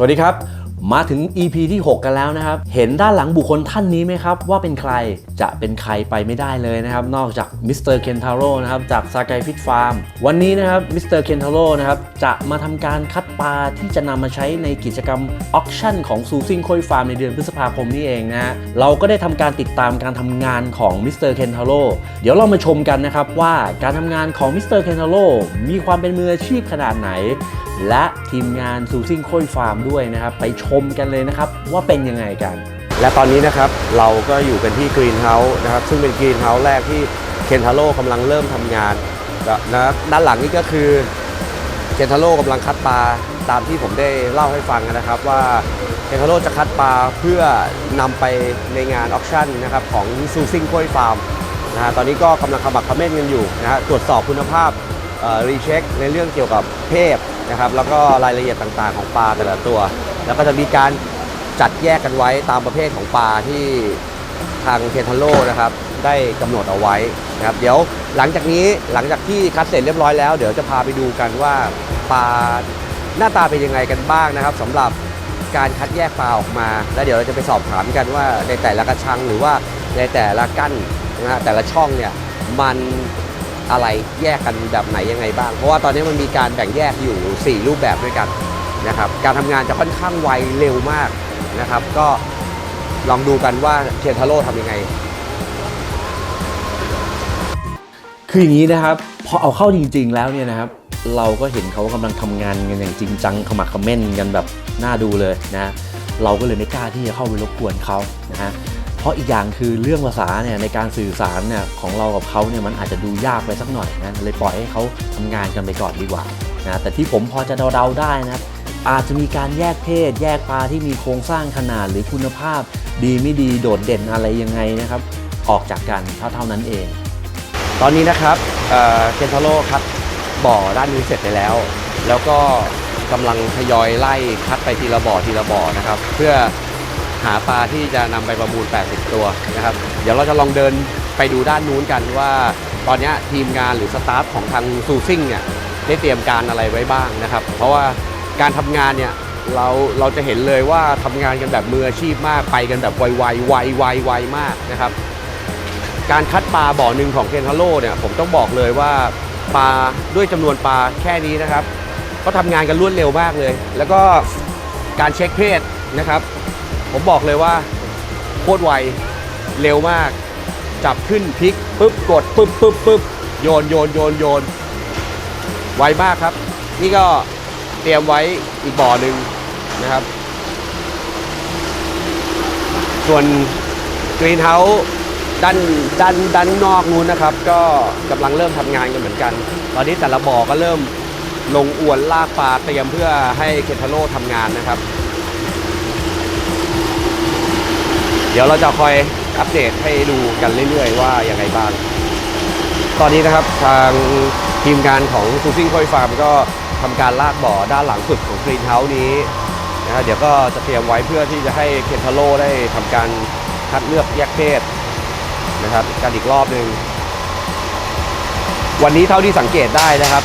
สวัสดีครับ มาถึง EP ที่ 6 กันแล้วนะครับ เห็นด้านหลังบุคคลท่านนี้ไหมครับ ว่าเป็นใครจะเป็นใครไปไม่ได้เลยนะครับ นอกจากมิสเตอร์เคนทาโร่นะครับ จากซากายฟิตฟาร์มวันนี้นะครับมิสเตอร์เคนทาโร่นะครับ จะมาทำการคัดปลาที่จะนำมาใช้ในกิจกรรมออ t ชั่นของซูซิงโคยฟาร์มในเดือนพฤษภาคมนี้เองนะฮะเราก็ได้ทำการติดตามการทำงานของมิสเตอร์เคนทาโร่เดี๋ยวเรามาชมกันนะครับว่าการทำงานของมิสเตอร์เคนทาโร่มีความเป็นมืออาชีพขนาดไหน และทีมงานซูซิ่งโค้ยฟาร์มด้วยนะครับ ไปชมกันเลยนะครับ ว่าเป็นยังไงกัน และตอนนี้นะครับเราก็อยู่กันที่กรีนเฮาส์นะครับ ซึ่งเป็นกรีนเฮาส์แรกที่เคนทาโร่กำลังเริ่มทำงานนะด้านหลังนี่ก็คือเคนทาโร่กำลังคัดปลาตามที่ผมได้เล่าให้ฟังนะครับว่าเคนทาโร่จะคัดปลาเพื่อนำไปในงานออ t ชั่นนะครับของซูซิงโค้ยฟาร์มนะฮะตอนนี้ก็กำลังขมักเขม้นกันอยู่นะฮะตรวจสอบคุณภาพ รีเช็คในเรื่องเกี่ยวกับเพศนะครับแล้วก็รายละเอียดต่างๆ ของปลาแต่ละตัว แล้วก็จะมีการจัดแยกกันไว้ตามประเภทของปลาที่ทางเคนทาโร่นะครับได้กำหนดเอาไว้นะครับเดี๋ยวหลังจากนี้หลังจากที่คัดเสร็จเรียบร้อยแล้ว เดี๋ยวจะพาไปดูกันว่าปลาหน้าตาเป็นยังไงกันบ้างนะครับสำหรับการคัดแยกปลาออกมา แล้วเดี๋ยวเราจะไปสอบถามกันว่าในแต่ละกระชังหรือว่าในแต่ละกั้นนะฮะแต่ละช่องเนี่ยมัน อะไรแยกกันแบบไหนยังไงบ้าง เพราะว่าตอนนี้มันมีการแบ่งแยกอยู่ 4 รูปแบบด้วยกันนะครับการทำงานจะค่อนข้างไวเร็วมากนะครับ ก็ลองดูกันว่าเคนทาโร่ทำยังไง คืออย่างนี้นะครับพอเอาเข้าจริง ๆ แล้วเนี่ยนะครับ เราก็เห็นเขากำลังทำงานกันอย่างจริงจังขมักขม้นกันแบบน่าดูเลยนะ เราก็เลยไม่กล้าที่จะเข้าไปรบกวนเขานะฮะ ราะอีกอย่างคือเรื่องภาษาเนี่ยในการสื่อสารเนี่ยของเรากับเขาเนี่ยมันอาจจะดูยากไปสักหน่อยนะเลยปล่อยให้เขาทำงานกันไปก่อนดีกว่านะแต่ที่ผมพอจะเดาๆได้นะอาจจะมีการแยกเพศ แยกปลาที่มีโครงสร้างขนาดหรือคุณภาพ ดีไม่ดีโดดเด่นอะไรยังไงนะครับ ออกจากกันเท่าเท่านั้นเอง ตอนนี้นะครับเอ่อเคนทาโร่คัดบ่อด้านนี้เสร็จไปแล้ว แล้วก็กำลังทยอยไล่คัดไปทีละบ่อทีละบ่อนะครับ เพื่อ หาปลาที่จะนำไปประมูล 80 ตัวนะครับ เดี๋ยวเราจะลองเดินไปดูด้านนู้นกันว่าตอนนี้ทีมงานหรือสตาฟของทางซูซิ่งเนี่ยได้เตรียมการอะไรไว้บ้างนะครับ เพราะว่าการทำงานเนี่ยเราเราจะเห็นเลยว่าทำงานกันแบบมืออาชีพมากไปกันแบบไวไวไวไวไวมากนะครับ การคัดปลาบ่อหนึ่งของเคนทาโร่เนี่ยผมต้องบอกเลยว่าปลาด้วยจำนวนปลาแค่นี้นะครับเขาทำงานกันรวดเร็วมากเลย แล้วก็การเช็คเพศนะครับ ผมบอกเลยว่าโคตรไวเร็วมาก จับขึ้นพลิกปุ๊บกดปุ๊บปุ๊บปุ๊บโยนโยนโยนโยนไวมากครับ นี่ก็เตรียมไว้อีกบ่อหนึ่งนะครับ ส่วนกรีนเฮาส์ด้านด้านด้านนอกนู้นนะครับ ก็กำลังเริ่มทำงานกันเหมือนกัน ตอนนี้แต่ละบ่อก็เริ่มลงอวนลากปลาเตรียมเพื่อให้เคทาโร่ทำงานนะครับ เดี๋ยวเราจะคอยอัปเดตให้ดูกันเรื่อยๆ ว่าอยังไงบ้าง ตอนนี้นะครับทางทีมงานของซูซิ่งคอยฟาร์มก็ทำการลากบ่อด้านหลังสุดของกรีนเฮาส์นี้นะฮะเดี๋ยวก็จะเตรียมไว้เพื่อที่จะให้เคนทาโร่ได้ทำการคัดเลือกแยกเพศนะครับกันอีกรอบหนึ่งวันนี้เท่าที่สังเกตได้นะครับ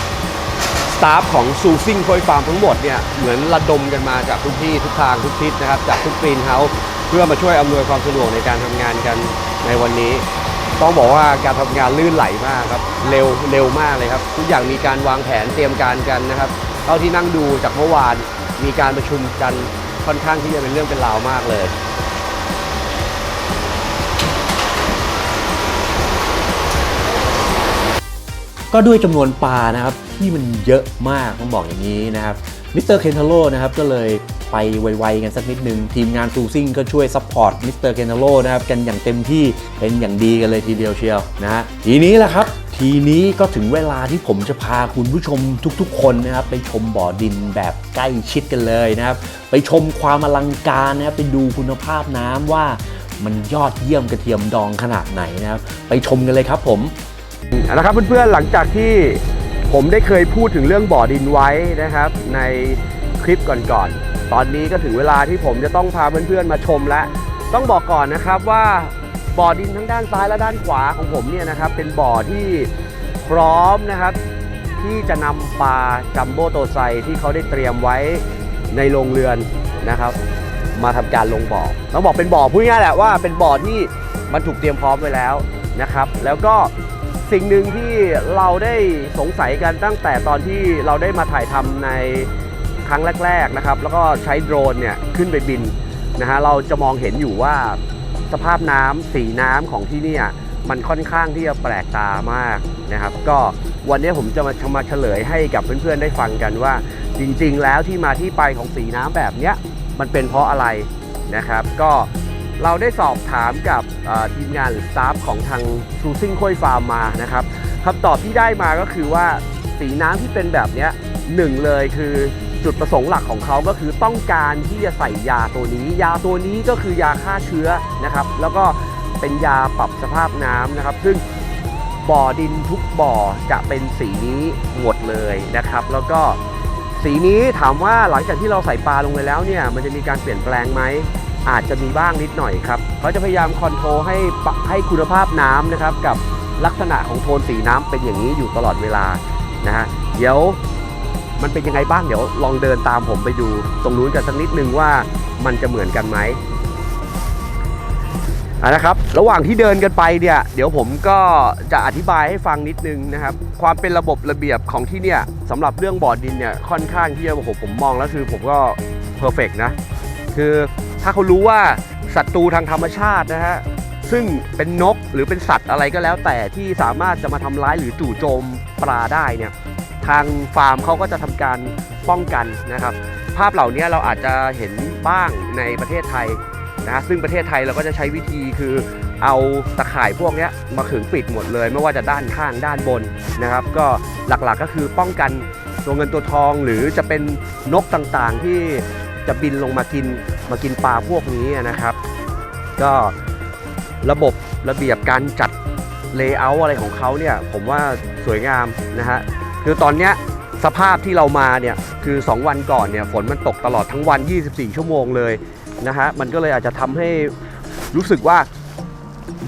สตาฟของซูซิ่งคอยฟาร์มทั้งหมดเนี่ยเหมือนระดมกันมาจากทุกที่ทุกทางทุกทิศนะครับจากทุกกรีนเฮาส์ พื่อมาช่วยอำนวยความสะดวกในการทำงานกันในวันนี้ ต้องบอกว่าการทำงานลื่นไหลมากครับเร็วเร็วมากเลยครับ ทุกอย่างมีการวางแผนเตรียมการกันนะครับเท่าที่นั่งดูจากเมื่อวานมีการประชุมกันค่อนข้างที่จะเป็นเรื่องเป็นราวมากเลยก็ด้วยจำนวนปลานะครับที่มันเยอะมากต้องบอกอย่างนี้นะครับ มิสเตอร์เคนทาโร่นะครับก็เลยไปไวๆกันสักนิดนึง ทีมงานซูซิ่งก็ช่วยซัพพอร์ตมิสเตอร์เคนทาโร่นะครับกันอย่างเต็มที่เป็นอย่างดีกันเลยทีเดียวเชียวนะฮะทีนี้แหละครับ ทีนี้ก็ถึงเวลาที่ผมจะพาคุณผู้ชมทุกๆ คนนะครับไปชมบ่อดินแบบใกล้ชิดกันเลยนะครับไปชมความอลังการนะครับไปดูคุณภาพน้ำว่ามันยอดเยี่ยมกระเทียมดองขนาดไหนนะครับไปชมกันเลยครับผมเอาละครับเพื่อนๆหลังจากที่ ผมได้เคยพูดถึงเรื่องบ่อดินไว้นะครับ ในคลิปก่อนๆ ตอนนี้ก็ถึงเวลาที่ผมจะต้องพาเพื่อนๆมาชมแล้วต้องบอกก่อนนะครับว่าบ่อดินทั้งด้านซ้ายและด้านขวาของผมเนี่ยนะครับ เป็นบ่อที่พร้อมนะครับ ที่จะนำปลาจัมโบ้โตไซที่เขาได้เตรียมไว้ในโรงเรือนนะครับ มาทำการลงบ่อต้องบอกเป็นบ่อพูดง่ายๆแหละว่าเป็นบ่อที่มันถูกเตรียมพร้อมไว้แล้วนะครับ แล้วก็ สิ่งหนึ่งที่เราได้สงสัยกันตั้งแต่ตอนที่เราได้มาถ่ายทำในครั้งแรกๆนะครับ แล้วก็ใช้โดรนเนี่ยขึ้นไปบินนะฮะเราจะมองเห็นอยู่ว่าสภาพน้ำสีน้ำของที่นี่มันค่อนข้างที่จะแปลกตามากนะครับ ก็วันนี้ผมจะมามาเฉลยให้กับเพื่อนๆได้ฟังกันว่า จริงๆ แล้วที่มาที่ไปของสีน้ำแบบเนี้ยมันเป็นเพราะอะไรนะครับ ก็ เราได้สอบถามกับทีมงานหรือสตาฟของทางซูซิ่งค่อยฟาร์มมานะครับคำตอบที่ได้มาก็คือว่าสีน้ำที่เป็นแบบนี้หนึ่งเลยคือจุดประสงค์หลักของเขาก็คือต้องการที่จะใส่ยาตัวนี้ ยาตัวนี้ก็คือยาฆ่าเชื้อนะครับ แล้วก็เป็นยาปรับสภาพน้ำนะครับ ซึ่งบ่อดินทุกบ่อจะเป็นสีนี้หมดเลยนะครับ แล้วก็สีนี้ถามว่าหลังจากที่เราใส่ปลาลงไปแล้วเนี่ย มันจะมีการเปลี่ยนแปลงไหม อาจจะมีบ้างนิดหน่อยครับเขาจะพยายามคอนโทรลให้ให้คุณภาพน้ำนะครับกับลักษณะของโทนสีน้ำเป็นอย่างนี้อยู่ตลอดเวลานะฮะเดี๋ยวมันเป็นยังไงบ้างเดี๋ยวลองเดินตามผมไปดู ตรงนู้นกันสักนิดนึงว่ามันจะเหมือนกันไหมะนะครับ ระหว่างที่เดินกันไปเนี่ย เดี๋ยวผมก็จะอธิบายให้ฟังนิดนึงนะครับ ความเป็นระบบระเบียบของที่เนี่ยสำหรับเรื่องบ่อดินเนี่ยค่อนข้างที่จะผมมองแล้วคือผมก็เพอร์เฟกนะ คือ ถ้าเขารู้ว่าศัตรูทางธรรมชาตินะฮะซึ่งเป็นนกหรือเป็นสัตว์อะไรก็แล้วแต่ที่สามารถจะมาทำร้ายหรือจู่โจมปลาได้เนี่ยทางฟาร์มเขาก็จะทำการป้องกันนะครับ ภาพเหล่านี้เราอาจจะเห็นบ้างในประเทศไทยนะซึ่งประเทศไทยเราก็จะใช้วิธีคือเอาตะข่ายพวกนี้มาขึงปิดหมดเลย ไม่ว่าจะด้านข้างด้านบนนะครับ ก็หลักๆก็คือป้องกันตัวเงินตัวทองหรือจะเป็นนกต่างๆที่จะบินลงมากิน มากินปลาพวกนี้นะครับ ก็ระบบระเบียบการจัดเลเยอร์อะไรของเขาเนี่ยผมว่าสวยงามนะฮะคือตอนเนี้ยสภาพที่เรามาเนี่ยคือ 2 วันก่อนเนี่ยฝนมันตกตลอดทั้งวัน 24 ชั่วโมงเลยนะฮะมันก็เลยอาจจะทำให้รู้สึกว่า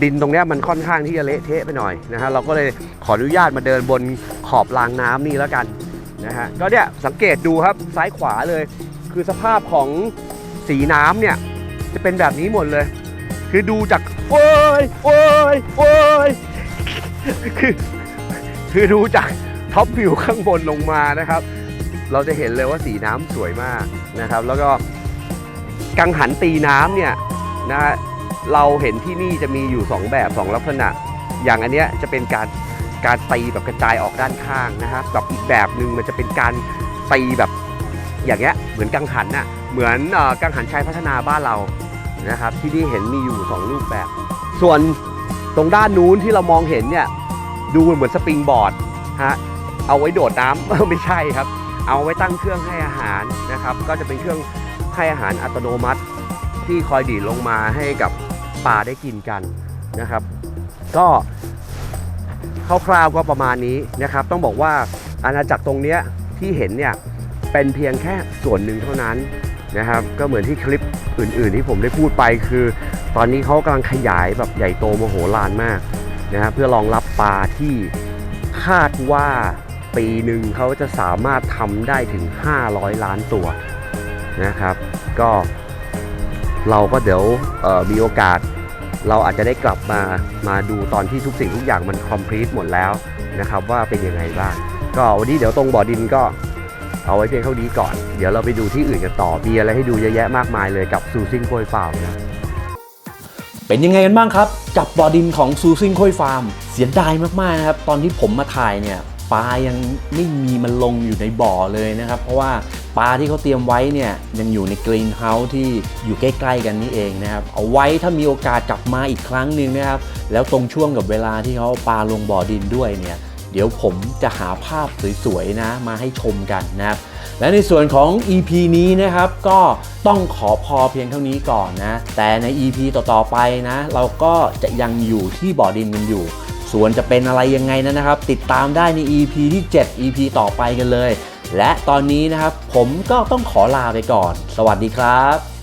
ดินตรงเนี้ยมันค่อนข้างที่จะเละเทะไปหน่อยนะฮะเราก็เลยขออนุญาตมาเดินบนขอบรางน้ำนี่แล้วกันนะฮะก็เนี่ยสังเกตดูครับซ้ายขวาเลย คือสภาพของ สีน้ำเนี่ยจะเป็นแบบนี้หมดเลย คือดูจากโอ้ยโอ้ยโอ้ยคือคือดูจากท็อปวิวข้างบนลงมานะครับ เราจะเห็นเลยว่าสีน้ำสวยมากนะครับ แล้วก็กังหันตีน้ำเนี่ยนะฮะเราเห็นที่นี่จะมีอยู่ 2 แบบ 2 ลักษณะ อย่างอันเนี้ยจะเป็นการการตีแบบกระจายออกด้านข้างนะฮะกับอีกแบบหนึ่งมันจะเป็นการตีแบบอย่างเงี้ยเหมือนกังหันน่ะ เหมือนอกังหันชายพัฒนาบ้านเรานะครับ ที่นี่เห็นมีอยู่ 2 รูปแบบ ส่วนตรงด้านนู้นที่เรามองเห็นเนี่ยดูเหมือนสปริงบอร์ดฮะเอาไว้โดดน้ำ ไม่ใช่ครับ เอาไว้ตั้งเครื่องให้อาหารนะครับ ก็จะเป็นเครื่องให้อาหารอัตโนมัติ ที่คอยดีดลงมาให้กับปลาได้กินกันนะครับ ก็คร่าวๆก็ประมาณนี้นะครับ ต้องบอกว่าอาณาจักรตรงเนี้ยที่เห็นเนี่ยเป็นเพียงแค่ส่วนหนึ่งเท่านั้น นะครับ ก็เหมือนที่คลิปอื่น ๆ ที่ผมได้พูดไปคือ ตอนนี้เขากำลังขยายแบบใหญ่โตมโหฬารมากนะครับเพื่อรองรับปลาที่คาดว่าปีหนึ่งเขาจะสามารถทำได้ถึง 500 ล้านตัวนะครับ ก็เราก็เดี๋ยวมีโอกาสเราอาจจะได้กลับมามาดูตอนที่ทุกสิ่งทุกอย่างมันคอมพลีทหมดแล้วนะครับว่าเป็นยังไงบ้าง ก็วันนี้เดี๋ยวตรงบ่อดินก็ เอาไว้เพียงเท่านี้ก่อน เดี๋ยวเราไปดูที่อื่นกันต่อ มีอะไรให้ดูเยอะแยะมากมายเลยกับซูซิงโพยฟาร์มนะเป็นยังไงกันบ้างครับ กับบ่อดินของซูซิงค่อยฟาร์ม เสียดายมากๆนะครับ ตอนที่ผมมาถ่ายเนี่ยปลายังไม่มีมันลงอยู่ในบ่อเลยนะครับ เพราะว่าปลาที่เขาเตรียมไว้เนี่ยยังอยู่ในกรีนเฮาส์ที่อยู่ใกล้ ๆ กันนี่เองนะครับ เอาไว้ถ้ามีโอกาสกลับมาอีกครั้งหนึ่งนะครับ แล้วตรงช่วงกับเวลาที่เขาเอาปลาลงบ่อดินด้วยเนี่ย เดี๋ยวผมจะหาภาพสวยๆนะมาให้ชมกันนะครับ และในส่วนของ EP นี้นะครับก็ต้องขอพอเพียงเท่านี้ก่อนนะ แต่ใน EP ต่อๆไปนะ เราก็จะยังอยู่ที่บ่อดินกันอยู่ ส่วนจะเป็นอะไรยังไงนั้นนะครับ ติดตามได้ใน EP ที่ 7 EP ต่อไปกันเลย และตอนนี้นะครับผมก็ต้องขอลาไปก่อน สวัสดีครับ